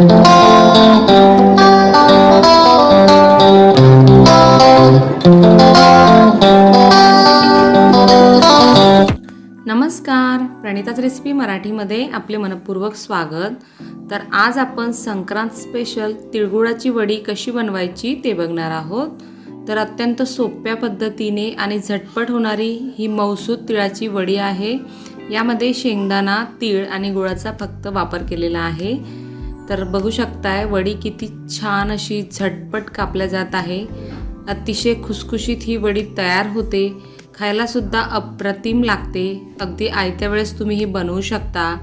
नमस्कार. प्रणिताच रेसिपी मराठीमध्ये आपले मनपूर्वक स्वागत. तर आज आपण संक्रांत स्पेशल तिळगुळाची वडी कशी बनवायची ते बघणार आहोत. तर अत्यंत सोप्या पद्धतीने आणि झटपट होणारी ही मौसूद तिळाची वडी आहे. यामध्ये शेंगदाणा तीळ आणि गुळाचा फक्त वापर केलेला आहे. तर बघू शकताय वडी किती छान अशी झटपट कापल्या जात आहे. अतिशय खुसखुशीत ही वडी तयार होते. खायलासुद्धा अप्रतिम लागते. अगदी आयत्या वेळेस तुम्ही ही बनवू शकता.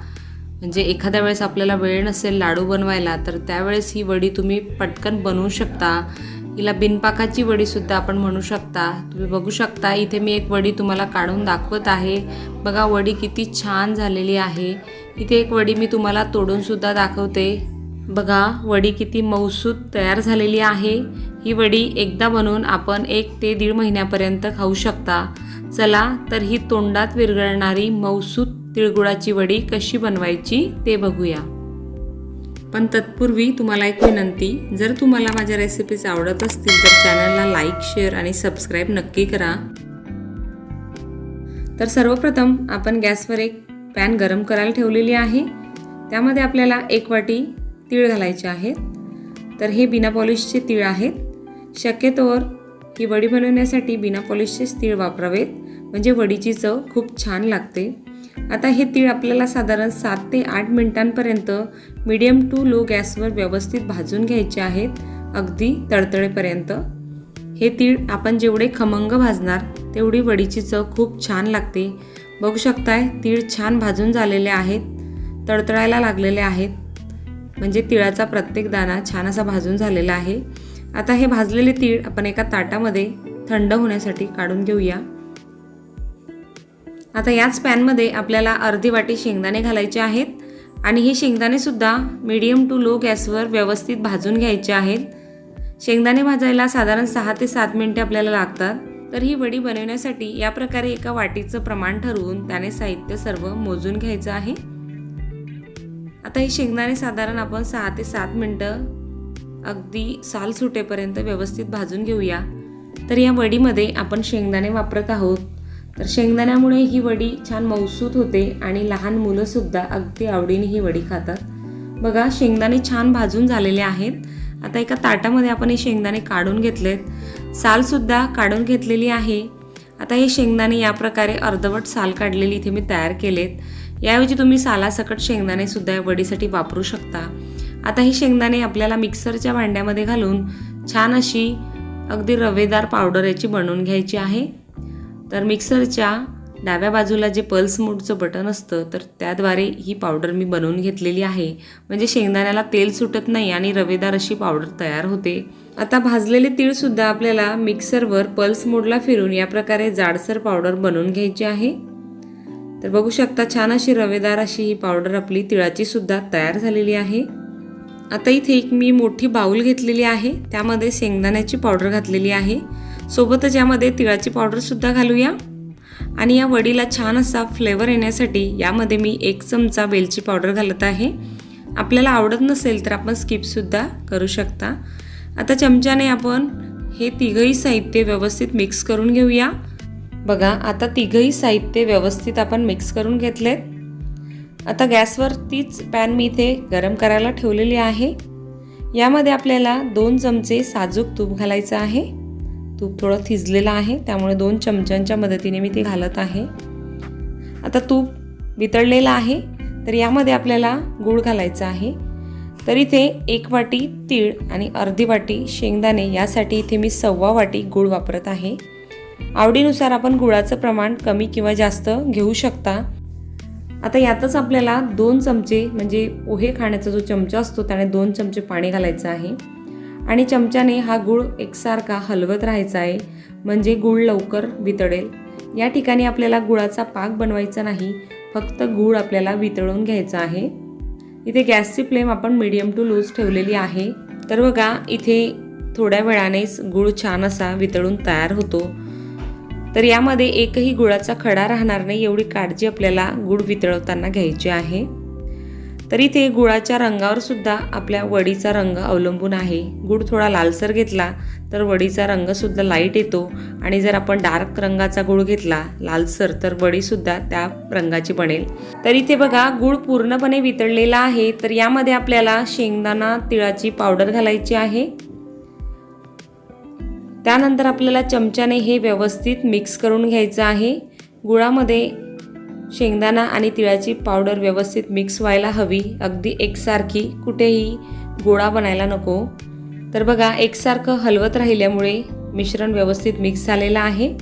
म्हणजे एखाद्या वेळेस आपल्याला वेळ नसेल लाडू बनवायला तर त्यावेळेस ही वडी तुम्ही पटकन बनवू शकता. हिला बिनपाकाची वडीसुद्धा आपण म्हणू शकता. तुम्ही बघू शकता इथे मी एक वडी तुम्हाला काढून दाखवत आहे. बघा वडी किती छान झालेली आहे. इथे एक वडी मी तुम्हाला तोडूनसुद्धा दाखवते. बघा वडी किती मौसूद तयार झालेली आहे. ही वडी एकदा बनवून आपण एक ते दीड महिन्यापर्यंत खाऊ शकता. चला तर ही तोंडात विरघळणारी मौसूद तिळगुळाची वडी कशी बनवायची ते बघूया. पण तत्पूर्वी तुम्हाला एक विनंती जर तुम्हाला माझ्या रेसिपीज आवडत असतील तर चॅनलला लाईक शेअर आणि सबस्क्राईब नक्की करा. तर सर्वप्रथम आपण गॅसवर एक पॅन गरम करायला ठेवलेली आहे. त्यामध्ये आपल्याला एक वाटी तीळ घालायचे आहेत. तर हे बिना पॉलिशचे तीळ आहेत. शक्यतोवर ही वडी बनवण्यासाठी बिना पॉलिशचेच तीळ वापरावेत. म्हणजे वडीची चव खूप छान लागते. आता हे तीळ आपल्याला साधारण सात ते आठ मिनिटांपर्यंत मीडियम टू लो गॅसवर व्यवस्थित भाजून घ्यायचे आहेत. अगदी तळतळेपर्यंत हे तीळ आपण जेवढे खमंग भाजणार तेवढी वडीची चव खूप छान लागते. बघू शकताय तीळ छान भाजून झालेले आहेत. तळतळायला लागलेले आहेत. म्हणजे तिळाचा प्रत्येक दाणा छान असा भाजून झालेला आहे. आता हे भाजलेले तीळ आपण एका ताटामध्ये थंड होण्यासाठी काढून घेऊया. आता याच पॅनमध्ये आपल्याला अर्धी वाटी शेंगदाणे घालायचे आहेत आणि हे शेंगदाणेसुद्धा मीडियम टू लो गॅसवर व्यवस्थित भाजून घ्यायचे आहेत. शेंगदाणे भाजायला साधारण सहा ते सात मिनिटे आपल्याला लागतात. तर ही वडी बनवण्यासाठी या प्रकारे एका वाटीचं प्रमाण ठरवून त्याने साहित्य सर्व मोजून घ्यायचं आहे. आता हे शेंगदाणे साधारण आपण सहा ते सात मिनटं अगदी साल सुटेपर्यंत व्यवस्थित भाजून घेऊया. तर या वडीमध्ये आपण शेंगदाणे वापरत आहोत. तर शेंगदाण्यामुळे ही वडी छान मौसूत होते आणि लहान मुलंसुद्धा अगदी आवडीने ही वडी खातात. बघा शेंगदाणे छान भाजून झालेले आहेत. आता एका ताटामध्ये आपण हे शेंगदाणे काढून घेतलेत. सालसुद्धा काढून घेतलेली आहे. आता हे शेंगदाणे या प्रकारे अर्धवट साल काढलेली इथे मी तयार केलेत. याऐवजी तुम्ही सालासकट शेंगदाणे सुद्धा या वडीसाठी वापरू शकता. आता ही शेंगदाणे आपल्याला मिक्सरच्या भांड्यामध्ये घालून छान अशी अगदी रवेदार पावडर याची बनवून घ्यायची आहे. तर मिक्सरच्या डाव्या बाजूला जे पल्स मोडचं बटन असतं तर त्याद्वारे ही पावडर मी बनवून घेतलेली आहे. म्हणजे शेंगदाण्याला तेल सुटत नाही आणि रवेदार अशी पावडर तयार होते. आता भाजलेले तीळसुद्धा आपल्याला मिक्सरवर पल्स मोडला फिरून या प्रकारे जाडसर पावडर बनवून घ्यायची आहे. तर बघू शकता छान अशी रवेदार अशी ही पावडर आपली तिळाची सुद्धा तयार झालेली आहे. आता इथे एक मी मोठी बाऊल घेतलेली आहे. त्यामध्ये शेंगदाण्याची पावडर घातलेली आहे. सोबतच यामध्ये तिळाची पावडरसुद्धा घालूया. आणि या वडीला छान असा फ्लेवर येण्यासाठी यामध्ये मी एक चमचा वेलची पावडर घालत आहे. आपल्याला आवडत नसेल तर आपण स्किपसुद्धा करू शकता. आता चमच्याने आपण हे तिघही साहित्य व्यवस्थित मिक्स करून घेऊया. बघा आता तिघही साहित्य व्यवस्थित आपण मिक्स करून घेतलेत. आता गॅसवर तीच पॅन मी इथे गरम करायला ठेवलेली आहे. यामध्ये आपल्याला दोन चमचे साजूक तूप घालायचं आहे. तूप थोडं थिजलेलं आहे त्यामुळे दोन चमच्यांच्या मदतीने मी ते घालत आहे. आता तूप वितळलेलं आहे तर यामध्ये आपल्याला गूळ घालायचं आहे. तर इथे एक वाटी तीळ आणि अर्धी वाटी शेंगदाणे यासाठी इथे मी सव्वा वाटी गूळ वापरत आहे. आवडीनुसार आपण गुळाचं प्रमाण कमी किंवा जास्त घेऊ शकता. आता यातच आपल्याला दोन चमचे म्हणजे पोहे खाण्याचा जो चमचा असतो त्याने दोन चमचे पाणी घालायचं आहे. आणि चमच्याने हा गूळ एकसारखा हलवत राहायचा आहे म्हणजे गूळ लवकर वितळेल. या ठिकाणी आपल्याला गुळाचा पाक बनवायचा नाही फक्त गूळ आपल्याला वितळून घ्यायचा आहे. इथे गॅसची फ्लेम आपण मीडियम टू लूज ठेवलेली आहे. तर बघा इथे थोड्या वेळानेच गूळ छान असा वितळून तयार होतो. तर यामध्ये एकही गुळाचा खडा राहणार नाही एवढी काळजी आपल्याला गुळ वितळवताना घ्यायची आहे. तर इथे गुळाच्या रंगावर सुद्धा आपल्या वडीचा रंग अवलंबून आहे. गुळ थोडा लालसर घेतला तर वडीचा रंगसुद्धा लाइट येतो. आणि जर आपण डार्क रंगाचा गुळ घेतला लालसर तर वडीसुद्धा त्या रंगाची बनेल. तर इथे बघा गुळ पूर्णपणे वितळलेला आहे. तर यामध्ये आपल्याला शेंगदाणा तिळाची पावडर घालायची आहे. त्यानंतर आपल्याला चमच्याने हे व्यवस्थित मिक्स करून घ्यायचं आहे. गुळामध्ये शेंगदाणा आणि तिळाची पावडर व्यवस्थित मिक्स व्हायला हवी. अगदी एकसारखी कुठेही गोळा बनायला नको. तर बघा एकसारखं हलवत राहिल्यामुळे मिश्रण व्यवस्थित मिक्स झालेलं आहे.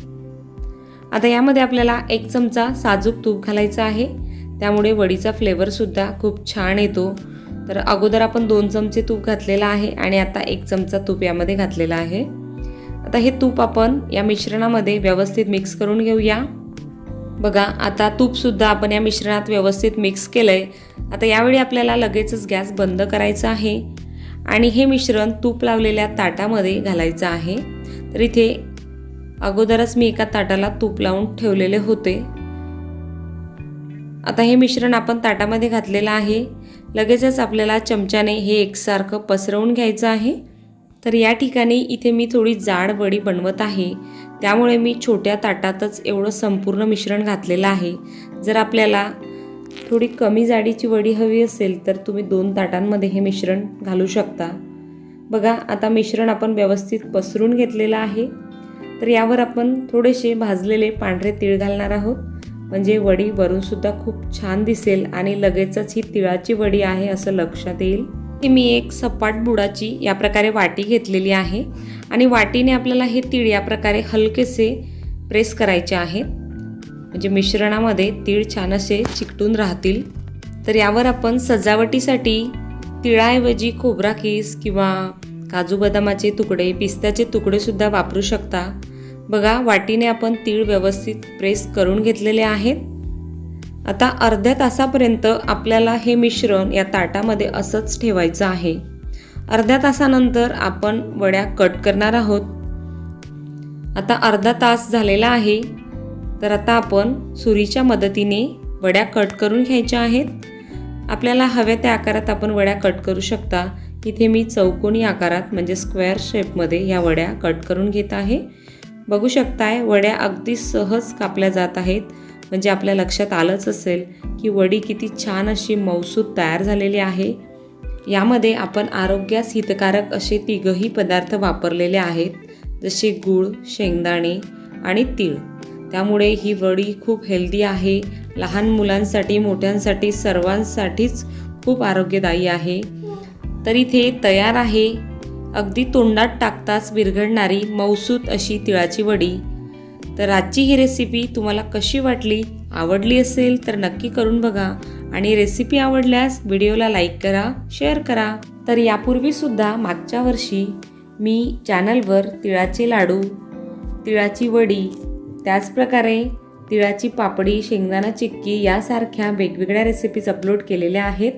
आता यामध्ये आपल्याला एक चमचा साजूक तूप घालायचं आहे. त्यामुळे वडीचा फ्लेवरसुद्धा खूप छान येतो. तर अगोदर आपण दोन चमचे तूप घातलेलं आहे आणि आता एक चमचा तूप यामध्ये घातलेला आहे. आता हे तूप आपण या मिश्रणामध्ये व्यवस्थित मिक्स करून घेऊया. बघा आता तूपसुद्धा आपण या मिश्रणात व्यवस्थित मिक्स केलं आहे आता यावेळी आपल्याला लगेचच गॅस बंद करायचा आहे आणि हे मिश्रण तूप लावलेल्या ताटामध्ये घालायचं आहे. तर इथे अगोदरच मी एका ताटाला तूप लावून ठेवलेले होते. आता हे मिश्रण आपण ताटामध्ये घातलेलं आहे. लगेचच आपल्याला चमच्याने हे एकसारखं पसरवून घ्यायचं आहे. तर या ठिकाणी इथे मी थोडी जाड वडी बनवत आहे. त्यामुळे मी छोट्या ताटातच एवढं संपूर्ण मिश्रण घातलेलं आहे. जर आपल्याला थोडी कमी जाडीची वडी हवी असेल तर तुम्ही दोन ताटांमध्ये हे मिश्रण घालू शकता. बघा आता मिश्रण आपण व्यवस्थित पसरून घेतलेलं आहे. तर यावर आपण थोडेसे भाजलेले पांढरे तीळ घालणार आहोत. म्हणजे वडी वरूनसुद्धा खूप छान दिसेल आणि लगेचच ही तिळाची वडी आहे असं लक्षात येईल. की मी एक सपाट बुडाची या प्रकारे वाटी घेतलेली आहे. आणि वाटीने आपल्याला हे तीळ या प्रकारे हलकेसे प्रेस करायचे आहेत म्हणजे मिश्रणामध्ये तीळ छान असे चिकटून राहतील. तर यावर आपण सजावटीसाठी तिळाऐवजी खोबरा किस किंवा काजू बदामाचे तुकडे पिस्त्याचे तुकडेसुद्धा वापरू शकता. बघा वाटीने आपण तीळ व्यवस्थित प्रेस करून घेतलेले आहेत. आता अर्ध्या तासापर्यंत आपल्याला हे मिश्रण या ताटामध्ये असंच ठेवायचं आहे. अर्ध्या तासानंतर आपण वड्या कट करणार आहोत. आता अर्धा तास झालेला आहे. तर आता आपण सुरीच्या मदतीने वड्या कट करून घ्यायच्या आहेत. आपल्याला हव्या त्या आकारात आपण वड्या कट करू शकता. इथे मी चौकोनी आकारात म्हणजे स्क्वेअर शेपमध्ये ह्या वड्या कट करून घेत आहे. बघू शकताय वड्या अगदी सहज कापल्या जात आहेत. म्हणजे आपल्या लक्षात आलंच असेल की वडी किती छान अशी मौसूद तयार झालेली आहे. यामध्ये आपण आरोग्यास हितकारक असे तिघही पदार्थ वापरलेले आहेत जसे गूळ शेंगदाणे आणि तीळ. त्यामुळे ही वडी खूप हेल्दी आहे. लहान मुलांसाठी मोठ्यांसाठी सर्वांसाठीच खूप आरोग्यदायी आहे. तर इथे तयार आहे. अगदी तोंडात टाकताच विरघडणारी मौसूत अशी तिळाची वडी. तर आजची ही रेसिपी तुम्हाला कशी वाटली आवडली असेल तर नक्की करून बघा. आणि रेसिपी आवडल्यास व्हिडिओला लाईक करा शेअर करा. तर यापूर्वीसुद्धा मागच्या वर्षी मी चॅनलवर तिळाचे लाडू तिळाची वडी त्याचप्रकारे तिळाची पापडी शेंगदाणा चिक्की यासारख्या वेगवेगळ्या रेसिपीज अपलोड केलेल्या आहेत.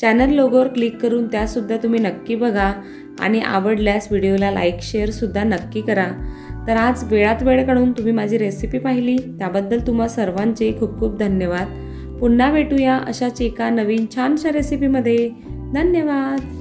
चॅनल लोगोवर क्लिक करून त्यासुद्धा तुम्ही नक्की बघा. आणि आवडल्यास व्हिडिओला लाईक शेअरसुद्धा नक्की करा. तर आज वेळात वेळ काढून तुम्ही माझी रेसिपी पाहिली. त्याबद्दल तुम्हा सर्वांचे खूप खूप धन्यवाद. पुन्हा भेटूया अशाच एका नवीन छानशा रेसिपीमध्ये धन्यवाद.